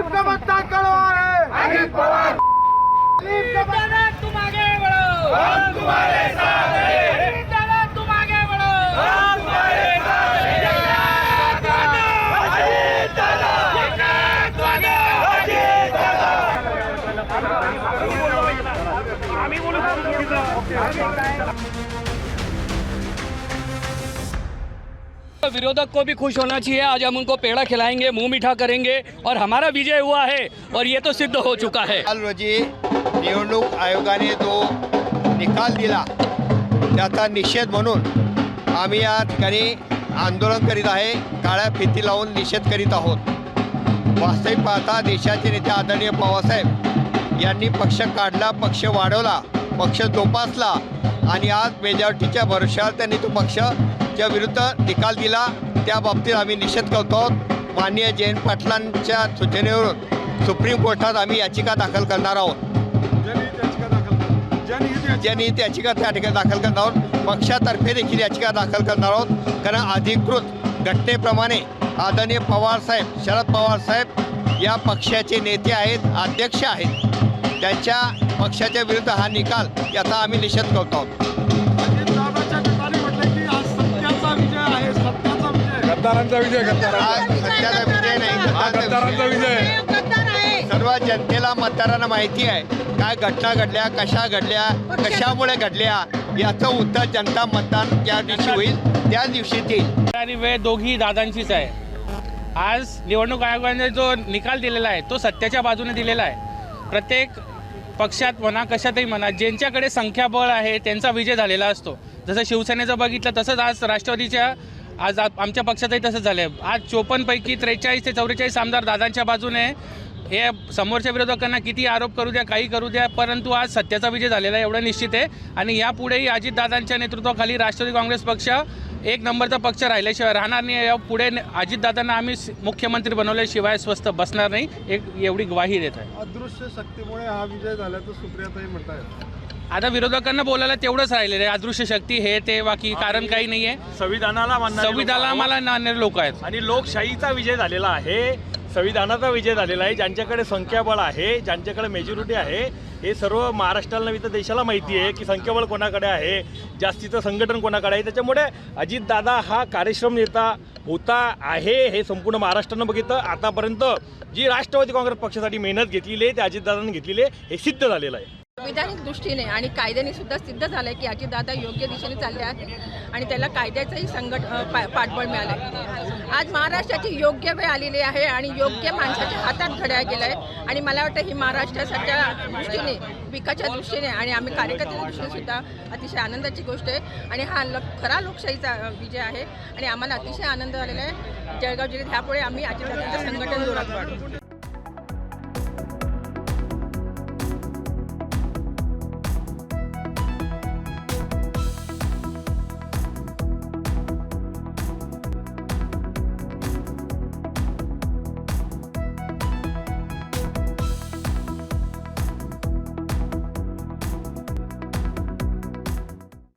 गरीब का मतदान करो अजित पवार गरीब विरोधक को भी खुश होना चाहिए। आज हम उनको पेड़ा खिलाएंगे मुंह मीठा करेंगे और हमारा विजय हुआ है और ये तो सिद्ध हो चुका है। काल रोजी निवडणूक आयोगाने जो निकाल दिला। त्याचा निषेध म्हणून आम्ही या ठिकाणी आंदोलन करीत आहे काळ्या फिती लावून निषेध करीत आहोत. वास्तविक पाहता देशाचे नेते आदरणीय पवारसाहेब यांनी पक्ष काढला पक्ष वाढवला पक्ष जोपासला आणि आज मेजॉरिटीच्या भरोशावर त्यांनी तो पक्ष यांच्या विरुद्ध निकाल दिला त्या बाबतीत आम्ही निषेध करतो आहोत. माननीय जयंत पाटलांच्या सूचनेवरून सुप्रीम कोर्टात आम्ही याचिका दाखल करणार आहोत. जनहित याचिका त्या ठिकाणी दाखल करणार आहोत. पक्षातर्फे देखील याचिका दाखल करणार आहोत. कारण अधिकृत घटनेप्रमाणे आदरणीय पवारसाहेब शरद पवारसाहेब या पक्षाचे नेते आहेत अध्यक्ष आहेत. त्यांच्या पक्षाच्या विरुद्ध हा निकाल याचा आम्ही निषेध करतो आहोत. गद्दारांचा विजय हा गद्दारांचा सत्याचा विजय नाही हा गद्दारांचा विजय. सर्व जनतेला मतदारांना माहिती आहे काय घटना घडल्या कशा घडल्या कशामुळे घडल्या याचं उत्तर जनता मतदान ज्या दिवशी होईल त्या दिवशी देईल आणि वेळ दोघी दादांचीच आहे. आज निवडणूक आयोगाने जो निकाल दिलेला आहे तो सत्याच्या बाजूने दिलेला आहे. प्रत्येक पक्षात म्हणा कशातही म्हणा ज्यांच्याकडे संख्याबळ आहे त्यांचा विजय झालेला असतो. जसं शिवसेनेचं बघितलं तसंच आज राष्ट्रवादीच्या आज आमच्या पक्षातही तसंच झालं आहे आज चोपन्नपैकी त्रेचाळीस ते चौवेचाळीस आमदार दादांच्या बाजूने हे समोरच्या विरोधकांना किती आरोप करू द्या काही करू द्या परंतु आज सत्याचा विजय झालेला आहे एवढं निश्चित आहे. आणि यापुढेही अजितदादांच्या नेतृत्वाखाली राष्ट्रवादी काँग्रेस पक्ष एक नंबरचा पक्ष राहिल्याशिवाय राहणार नाही. या पुढे अजितदादांना आम्ही मुख्यमंत्री बनवल्याशिवाय स्वस्त बसणार नाही. एक एवढी ग्वाही देत आहे. अदृश्य शक्तीमुळे हा विजय झाल्याचं सुप्रियाताई म्हणतात आता विरोधकांना बोलायला तेवढंच राहिलेलं आहे. अदृश्य शक्ती हे ते बाकी कारण काही नाही आहे. संविधानाला मानणारे संविधानाला लोकं. मला मानणारे लोक आहेत. आहोत. आणि लोकशाहीचा विजय झालेला आहे. संविधानाचा विजय झालेला आहे. ज्यांच्याकडे संख्याबळ आहे ज्यांच्याकडे मेजॉरिटी आहे हे सर्व महाराष्ट्राला नव्हे तर देशाला माहिती आहे की संख्याबळ कोणाकडे आहे जास्तीचं संघटन कोणाकडे आहे. त्याच्यामुळे अजितदादा हा कार्यश्रम नेता होता आहे हे संपूर्ण महाराष्ट्रानं बघितलं. आतापर्यंत जी राष्ट्रवादी काँग्रेस पक्षासाठी मेहनत घेतलेली आहे ते अजितदादांनी घेतलेली आहे हे सिद्ध झालेलं आहे. संविधानिक दृष्टीने आणि कायद्याने सुद्धा सिद्ध झालंय की अजितदादा योग्य दिशेने चालले आहेत आणि त्याला कायद्याचंही संघट पा- पाठबळ मिळालंय. आज महाराष्ट्राची योग्य वेळ आलेली आहे आणि योग्य माणसाच्या हातात घड्या गेलं आहे आणि मला वाटतं ही महाराष्ट्राच्या दृष्टीने विकाच्या दृष्टीने आणि आम्ही कार्यकर्त्याच्या दृष्टीने सुद्धा अतिशय आनंदाची गोष्ट आहे. आणि हा ल खरा लोकशाहीचा विजय आहे आणि आम्हाला अतिशय आनंद झालेला आहे. जळगाव जिल्ह्यात ह्यापुढे आम्ही अजितदादांचं संघटन जोरात वाढवू